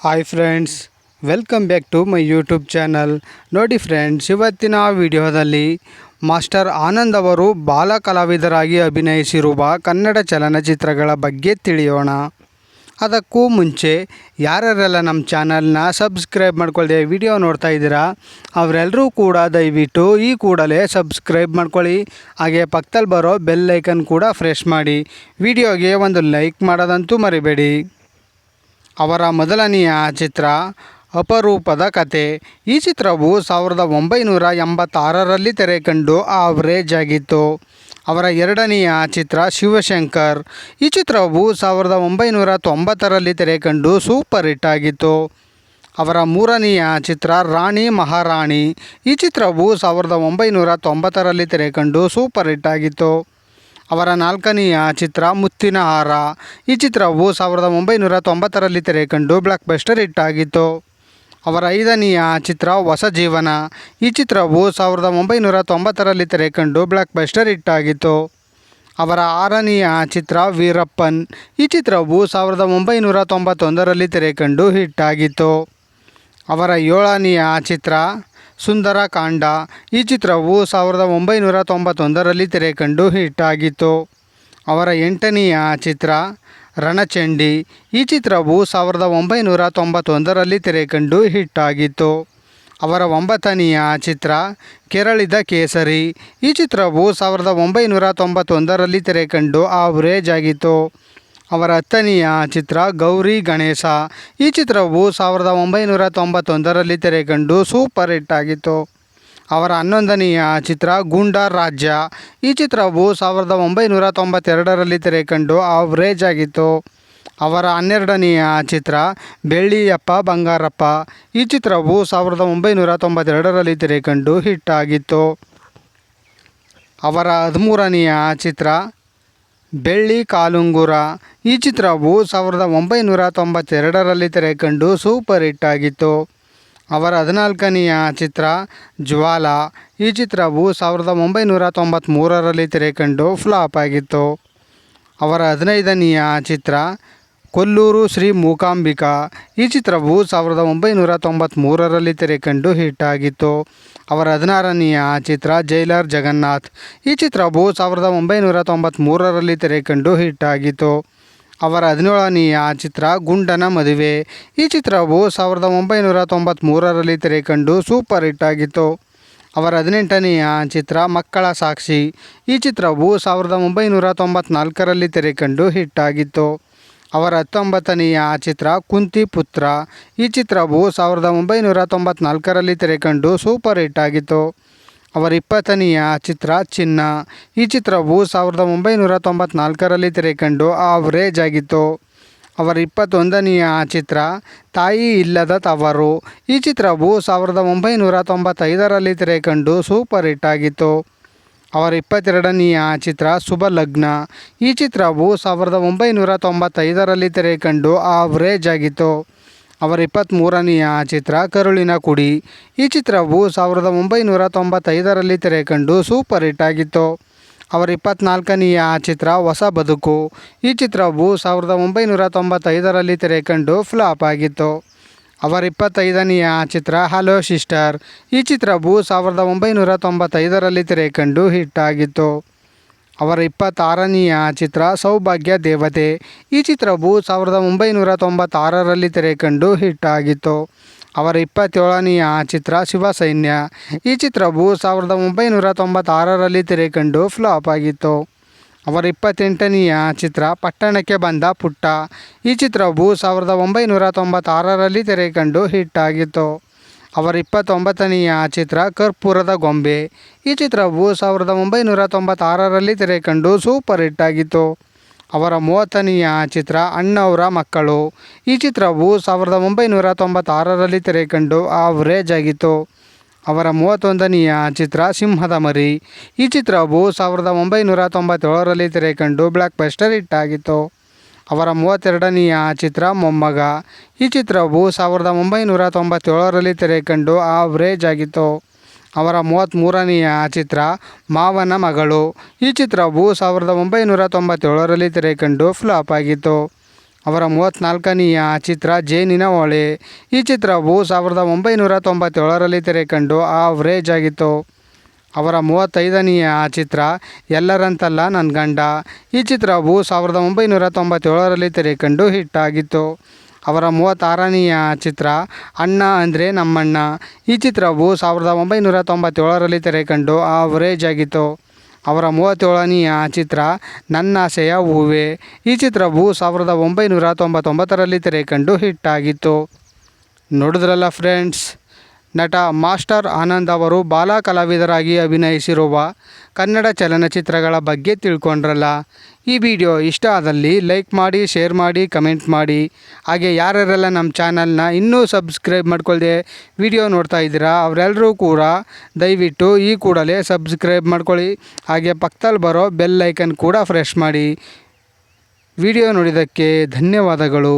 Hi friends welcome back to my YouTube channel ನೋಡಿ friends ಇವತ್ತಿನ ವಿಡಿಯೋದಲ್ಲಿ ಮಾಸ್ಟರ್ ಆನಂದ್ ಅವರು ಬಾಲ ಕಲಾವಿದರಾಗಿ ಅಭಿನಯಿಸಿರುವ ಕನ್ನಡ ಚಲನಚಿತ್ರಗಳ ಬಗ್ಗೆ ತಿಳಿಯೋಣ. ಅದಕ್ಕೂ ಮುಂಚೆ ಯಾರ್ಯಾರೆಲ್ಲ ನಮ್ಮ ಚಾನಲ್ನ ಸಬ್ಸ್ಕ್ರೈಬ್ ಮಾಡ್ಕೊಳ್ಳದೆ ವಿಡಿಯೋ ನೋಡ್ತಾ ಇದ್ದೀರಾ, ಅವರೆಲ್ಲರೂ ಕೂಡ ದಯವಿಟ್ಟು ಈ ಕೂಡಲೇ ಸಬ್ಸ್ಕ್ರೈಬ್ ಮಾಡ್ಕೊಳ್ಳಿ. ಹಾಗೆ ಪಕ್ಕದಲ್ಲಿ ಬರೋ ಬೆಲ್ ಐಕನ್ ಕೂಡ ಫ್ರೆಶ್ ಮಾಡಿ. ವಿಡಿಯೋಗೆ ಒಂದು ಲೈಕ್ ಮಾಡೋದಂತೂ ಮರಿಬೇಡಿ. ಅವರ ಮೊದಲನೆಯ ಚಿತ್ರ ಅಪರೂಪದ ಕತೆ. ಈ ಚಿತ್ರವು ಸಾವಿರದ ಒಂಬೈನೂರ ಎಂಬತ್ತಾರರಲ್ಲಿ ತೆರೆ ಕಂಡು ಆವರೇಜ್ ಆಗಿತ್ತು. ಅವರ ಎರಡನೆಯ ಚಿತ್ರ ಶಿವಶಂಕರ್. ಈ ಚಿತ್ರವು ಸಾವಿರದ ಒಂಬೈನೂರ ತೊಂಬತ್ತರಲ್ಲಿ ತೆರೆ ಕಂಡು ಸೂಪರ್ ಹಿಟ್ ಆಗಿತ್ತು. ಅವರ ಮೂರನೆಯ ಚಿತ್ರ ರಾಣಿ ಮಹಾರಾಣಿ. ಈ ಚಿತ್ರವು ಸಾವಿರದ ಒಂಬೈನೂರ ತೊಂಬತ್ತರಲ್ಲಿ ತೆರೆ ಕಂಡು ಸೂಪರ್ ಹಿಟ್ ಆಗಿತ್ತು. ಅವರ ನಾಲ್ಕನೆಯ ಚಿತ್ರ ಮುತ್ತಿನ ಹಾರ. ಈ ಚಿತ್ರವು ಸಾವಿರದ ಒಂಬೈನೂರ ತೊಂಬತ್ತರಲ್ಲಿ ತೆರೆ ಕಂಡು ಬ್ಲಾಕ್ ಬಸ್ಟರ್ ಹಿಟ್ ಆಗಿತ್ತು. ಅವರ ಐದನೆಯ ಚಿತ್ರ ಹೊಸ ಜೀವನ. ಈ ಚಿತ್ರವು ಸಾವಿರದ ಒಂಬೈನೂರ ತೊಂಬತ್ತರಲ್ಲಿ ತೆರೆ ಕಂಡು ಬ್ಲಾಕ್ ಬಸ್ಟರ್ ಹಿಟ್ ಆಗಿತ್ತು. ಅವರ ಆರನೆಯ ಚಿತ್ರ ವೀರಪ್ಪನ್. ಈ ಚಿತ್ರವು ಸಾವಿರದ ಒಂಬೈನೂರ ತೊಂಬತ್ತೊಂದರಲ್ಲಿ ತೆರೆ ಕಂಡು ಹಿಟ್ ಆಗಿತ್ತು. ಅವರ ಏಳನೆಯ ಚಿತ್ರ ಸುಂದರ ಕಾಂಡ ಈ ಚಿತ್ರವು ಸಾವಿರದ ಒಂಬೈನೂರ ತೊಂಬತ್ತೊಂದರಲ್ಲಿ ತೆರೆ ಕಂಡು ಹಿಟ್ ಆಗಿತ್ತು. ಅವರ ಎಂಟನೆಯ ಚಿತ್ರ, ರಣಚಂಡಿ. ಈ ಚಿತ್ರವು ಸಾವಿರದ ಒಂಬೈನೂರ ತೊಂಬತ್ತೊಂದರಲ್ಲಿ ತೆರೆ ಕಂಡು ಹಿಟ್ ಆಗಿತ್ತು. ಅವರ ಒಂಬತ್ತನೆಯ ಚಿತ್ರ, ಕೆರಳಿದ ಕೇಸರಿ. ಈ ಚಿತ್ರವು ಸಾವಿರದ ಒಂಬೈನೂರ ತೊಂಬತ್ತೊಂದರಲ್ಲಿ ತೆರೆ ಕಂಡು ಆವರೇಜ್ ಆಗಿತ್ತು. ಅವರ ಹತ್ತನೆಯ ಚಿತ್ರ ಗೌರಿ ಗಣೇಶ. ಈ ಚಿತ್ರವು ಸಾವಿರದ ಒಂಬೈನೂರ ತೊಂಬತ್ತೊಂದರಲ್ಲಿ ತೆರೆಗಂಡು ಸೂಪರ್ ಹಿಟ್ ಆಗಿತ್ತು. ಅವರ ಹನ್ನೊಂದನೆಯ ಚಿತ್ರ ಗೂಂಡಾರ್ ರಾಜ್ಯ. ಈ ಚಿತ್ರವು ಸಾವಿರದ ಒಂಬೈನೂರ ತೊಂಬತ್ತೆರಡರಲ್ಲಿ ತೆರೆಕಂಡು ಆವ್ರೇಜ್ ಆಗಿತ್ತು. ಅವರ ಹನ್ನೆರಡನೆಯ ಚಿತ್ರ ಬೆಳ್ಳಿಯಪ್ಪ ಬಂಗಾರಪ್ಪ. ಈ ಚಿತ್ರವು ಸಾವಿರದ ಒಂಬೈನೂರ ತೊಂಬತ್ತೆರಡರಲ್ಲಿ ತೆರೆಕಂಡು ಹಿಟ್ ಆಗಿತ್ತು. ಅವರ ಹದಿಮೂರನೆಯ ಚಿತ್ರ ಬೆಳ್ಳಿ ಕಾಲುಂಗುರ. ಈ ಚಿತ್ರವು ಸಾವಿರದ ಒಂಬೈನೂರ ತೊಂಬತ್ತೆರಡರಲ್ಲಿ ತೆರೆ ಕಂಡು ಸೂಪರ್ ಹಿಟ್ ಆಗಿತ್ತು. ಅವರ ಹದಿನಾಲ್ಕನೆಯ ಚಿತ್ರ ಜ್ವಾಲ. ಈ ಚಿತ್ರವು ಸಾವಿರದ ಒಂಬೈನೂರ ತೊಂಬತ್ತ್ಮೂರರಲ್ಲಿ ತೆರೆ ಕಂಡು ಫ್ಲಾಪ್ ಆಗಿತ್ತು. ಅವರ ಹದಿನೈದನೆಯ ಚಿತ್ರ ಕೊಲ್ಲೂರು ಶ್ರೀ ಮೂಕಾಂಬಿಕಾ. ಈ ಚಿತ್ರವು ಸಾವಿರದ ಒಂಬೈನೂರ ತೊಂಬತ್ತ್ಮೂರರಲ್ಲಿ ತೆರೆ ಕಂಡು ಹಿಟ್ ಆಗಿತ್ತು. ಅವರ ಹದಿನಾರನೆಯ ಚಿತ್ರ ಜೈಲರ್ ಜಗನ್ನಾಥ್. ಈ ಚಿತ್ರವು ಸಾವಿರದ ಒಂಬೈನೂರ ತೊಂಬತ್ತ್ಮೂರರಲ್ಲಿ ತೆರೆ ಕಂಡು ಹಿಟ್ ಆಗಿತ್ತು. ಅವರ ಹದಿನೇಳನೆಯ ಚಿತ್ರ ಗುಂಡನ ಮದುವೆ. ಈ ಚಿತ್ರವು ಸಾವಿರದ ಒಂಬೈನೂರ ತೊಂಬತ್ತ್ಮೂರರಲ್ಲಿ ತೆರೆ ಕಂಡು ಸೂಪರ್ ಹಿಟ್ ಆಗಿತ್ತು. ಅವರ ಹದಿನೆಂಟನೆಯ ಚಿತ್ರ ಮಕ್ಕಳ ಸಾಕ್ಷಿ. ಈ ಚಿತ್ರವು ಸಾವಿರದ ಒಂಬೈನೂರ ತೊಂಬತ್ತ್ನಾಲ್ಕರಲ್ಲಿ ತೆರೆ ಕಂಡು ಹಿಟ್ ಆಗಿತ್ತು. ಅವರ ಹತ್ತೊಂಬತ್ತನೆಯ ಚಿತ್ರ ಕುಂತಿ ಪುತ್ರ. ಈ ಚಿತ್ರವು ಸಾವಿರದ ಒಂಬೈನೂರ ತೊಂಬತ್ನಾಲ್ಕರಲ್ಲಿ ತೆರೆ ಕಂಡು ಸೂಪರ್ ಹಿಟ್ ಆಗಿತ್ತು. ಅವರ ಇಪ್ಪತ್ತನೆಯ ಚಿತ್ರ ಚಿನ್ನ. ಈ ಚಿತ್ರವು ಸಾವಿರದ ಒಂಬೈನೂರ ತೊಂಬತ್ನಾಲ್ಕರಲ್ಲಿ ತೆರೆ ಕಂಡು ಆವರೇಜ್ ಆಗಿತ್ತು. ಅವರ ಇಪ್ಪತ್ತೊಂದನೆಯ ಚಿತ್ರ ತಾಯಿ ಇಲ್ಲದ ತವರು. ಈ ಚಿತ್ರವು ಸಾವಿರದ ಒಂಬೈನೂರ ತೊಂಬತ್ತೈದರಲ್ಲಿ ತೆರೆ ಕಂಡು ಸೂಪರ್ ಹಿಟ್ ಆಗಿತ್ತು. ಅವರ ಇಪ್ಪತ್ತೆರಡನೆಯ ಚಿತ್ರ ಶುಭ ಲಗ್ನ. ಈ ಚಿತ್ರವು ಸಾವಿರದ ಒಂಬೈನೂರ ತೊಂಬತ್ತೈದರಲ್ಲಿ ತೆರೆ ಕಂಡು ಆವರೇಜ್ ಆಗಿತ್ತು. ಅವರ ಇಪ್ಪತ್ತ್ಮೂರನೆಯ ಚಿತ್ರ ಕರುಳಿನ ಕುಡಿ. ಈ ಚಿತ್ರವು ಸಾವಿರದ ಒಂಬೈನೂರ ತೊಂಬತ್ತೈದರಲ್ಲಿ ತೆರೆ ಕಂಡು ಸೂಪರ್ ಹಿಟ್ ಆಗಿತ್ತು. ಅವರ ಇಪ್ಪತ್ತ್ನಾಲ್ಕನೆಯ ಚಿತ್ರ ಹೊಸ ಬದುಕು. ಈ ಚಿತ್ರವು ಸಾವಿರದ ಒಂಬೈನೂರ ತೊಂಬತ್ತೈದರಲ್ಲಿ ತೆರೆ ಕಂಡು ಫ್ಲಾಪ್ ಆಗಿತ್ತು. ಅವರ ಇಪ್ಪತ್ತೈದನೆಯ ಚಿತ್ರ ಹಲೋ ಸಿಸ್ಟರ್. ಈ ಚಿತ್ರವು ಸಾವಿರದ ಒಂಬೈನೂರ ತೊಂಬತ್ತೈದರಲ್ಲಿ ತೆರೆಕಂಡು ಹಿಟ್ ಆಗಿತ್ತು. ಅವರ ಇಪ್ಪತ್ತಾರನೆಯ ಚಿತ್ರ ಸೌಭಾಗ್ಯ ದೇವತೆ. ಈ ಚಿತ್ರವು ಸಾವಿರದ ಒಂಬೈನೂರ ತೊಂಬತ್ತಾರರಲ್ಲಿ ತೆರೆಕಂಡು ಹಿಟ್ ಆಗಿತ್ತು. ಅವರ ಇಪ್ಪತ್ತೇಳನೆಯ ಚಿತ್ರ ಶಿವಸೈನ್ಯ. ಈ ಚಿತ್ರವು ಸಾವಿರದ ಒಂಬೈನೂರ ತೊಂಬತ್ತಾರರಲ್ಲಿ ತೆರೆಕಂಡು ಫ್ಲಾಪ್ ಆಗಿತ್ತು. ಅವರ ಇಪ್ಪತ್ತೆಂಟನೆಯ ಚಿತ್ರ ಪಟ್ಟಣಕ್ಕೆ ಬಂದ ಪುಟ್ಟ. ಈ ಚಿತ್ರವು ಸಾವಿರದ ಒಂಬೈನೂರ ತೊಂಬತ್ತಾರರಲ್ಲಿ ತೆರೆ ಕಂಡು ಹಿಟ್ ಆಗಿತ್ತು. ಅವರ ಇಪ್ಪತ್ತೊಂಬತ್ತನೆಯ ಚಿತ್ರ ಕರ್ಪೂರದ ಗೊಂಬೆ. ಈ ಚಿತ್ರವು ಸಾವಿರದ ಒಂಬೈನೂರ ತೊಂಬತ್ತಾರರಲ್ಲಿ ತೆರೆ ಕಂಡು ಸೂಪರ್ ಹಿಟ್ ಆಗಿತ್ತು. ಅವರ ಮೂವತ್ತನೆಯ ಚಿತ್ರ ಅಣ್ಣವರ ಮಕ್ಕಳು. ಈ ಚಿತ್ರವು ಸಾವಿರದ ಒಂಬೈನೂರ ತೊಂಬತ್ತಾರರಲ್ಲಿ ತೆರೆ ಕಂಡು ಆವರೇಜ್ ಆಗಿತ್ತು. ಅವರ ಮೂವತ್ತೊಂದನೆಯ ಚಿತ್ರ ಸಿಂಹದ ಮರಿ. ಈ ಚಿತ್ರವು ಸಾವಿರದ ಒಂಬೈನೂರ ತೊಂಬತ್ತೇಳರಲ್ಲಿ ತೆರೆ ಕಂಡು ಬ್ಲಾಕ್ ಬಸ್ಟರ್ ಹಿಟ್ ಆಗಿತ್ತು ಅವರ ಮೂವತ್ತೆರಡನೆಯ ಚಿತ್ರ ಮೊಮ್ಮಗ. ಈ ಚಿತ್ರವು ಸಾವಿರದ ಒಂಬೈನೂರ ತೊಂಬತ್ತೇಳರಲ್ಲಿ ತೆರೆ ಕಂಡು ಆವರೇಜ್ ಆಗಿತ್ತು. ಅವರ ಮೂವತ್ತ್ಮೂರನೆಯ ಚಿತ್ರ ಮಾವನ ಮಗಳು. ಈ ಚಿತ್ರವು ಸಾವಿರದ ಒಂಬೈನೂರ ತೊಂಬತ್ತೇಳರಲ್ಲಿ ತೆರೆ ಕಂಡು ಫ್ಲಾಪ್ ಆಗಿತ್ತು. ಅವರ ಮೂವತ್ತ್ನಾಲ್ಕನೆಯ ಚಿತ್ರ ಜೇನಿನ ಹೊಳೆ ಈ ಚಿತ್ರವು ಸಾವಿರದ ಒಂಬೈನೂರ ತೊಂಬತ್ತೇಳರಲ್ಲಿ ತೆರೆ ಕಂಡು ಆವ್ರೇಜ್ ಆಗಿತ್ತು. ಅವರ ಮೂವತ್ತೈದನೆಯ ಚಿತ್ರ ಎಲ್ಲರಂತಲ್ಲ ನನ್ನ ಗಂಡ. ಈ ಚಿತ್ರವು ಸಾವಿರದ ಒಂಬೈನೂರ ತೊಂಬತ್ತೇಳರಲ್ಲಿ ತೆರೆ ಕಂಡು ಹಿಟ್ ಆಗಿತ್ತು. ಅವರ ಮೂವತ್ತಾರನೆಯ ಚಿತ್ರ ಅಣ್ಣ ಅಂದರೆ ನಮ್ಮಣ್ಣ. ಈ ಚಿತ್ರವು ಸಾವಿರದ ಒಂಬೈನೂರ ತೊಂಬತ್ತೇಳರಲ್ಲಿ ತೆರೆ ಕಂಡು ಆವ್ರೇಜ್ ಆಗಿತ್ತು. ಅವರ ಮೂವತ್ತೇಳನೆಯ ಚಿತ್ರ ನನ್ನಾಸೆಯ ಹೂವೆ. ಈ ಚಿತ್ರವು ಸಾವಿರದ ಒಂಬೈನೂರ ತೊಂಬತ್ತೊಂಬತ್ತರಲ್ಲಿ ತೆರೆ ಕಂಡು ಹಿಟ್ಟಾಗಿತ್ತು ನೋಡಿದ್ರಲ್ಲ ಫ್ರೆಂಡ್ಸ್ ನಟ ಮಾಸ್ಟರ್ ಆನಂದ್ ಅವರು ಬಾಲಾ ಕಲಾವಿದರಾಗಿ ಅಭಿನಯಿಸಿರುವ ಕನ್ನಡ ಚಲನಚಿತ್ರಗಳ ಬಗ್ಗೆ ತಿಳ್ಕೊಂಡ್ರಲ್ಲ. ಈ ವಿಡಿಯೋ ಇಷ್ಟ ಆದಲ್ಲಿ ಲೈಕ್ ಮಾಡಿ, ಶೇರ್ ಮಾಡಿ, ಕಮೆಂಟ್ ಮಾಡಿ. ಹಾಗೆ ಯಾರ್ಯಾರೆಲ್ಲ ನಮ್ಮ ಚಾನಲ್ನ ಇನ್ನೂ ಸಬ್ಸ್ಕ್ರೈಬ್ ಮಾಡ್ಕೊಳ್ದೆ ವಿಡಿಯೋ ನೋಡ್ತಾ ಇದ್ದೀರಾ ಅವರೆಲ್ಲರೂ ಕೂಡ ದಯವಿಟ್ಟು ಈ ಕೂಡಲೇ ಸಬ್ಸ್ಕ್ರೈಬ್ ಮಾಡ್ಕೊಳ್ಳಿ. ಹಾಗೆ ಪಕ್ಕದಲ್ಲಿ ಬರೋ ಬೆಲ್ ಐಕನ್ ಕೂಡ ಫ್ರೆಶ್ ಮಾಡಿ. ವಿಡಿಯೋ ನೋಡಿದ್ದಕ್ಕೆ ಧನ್ಯವಾದಗಳು.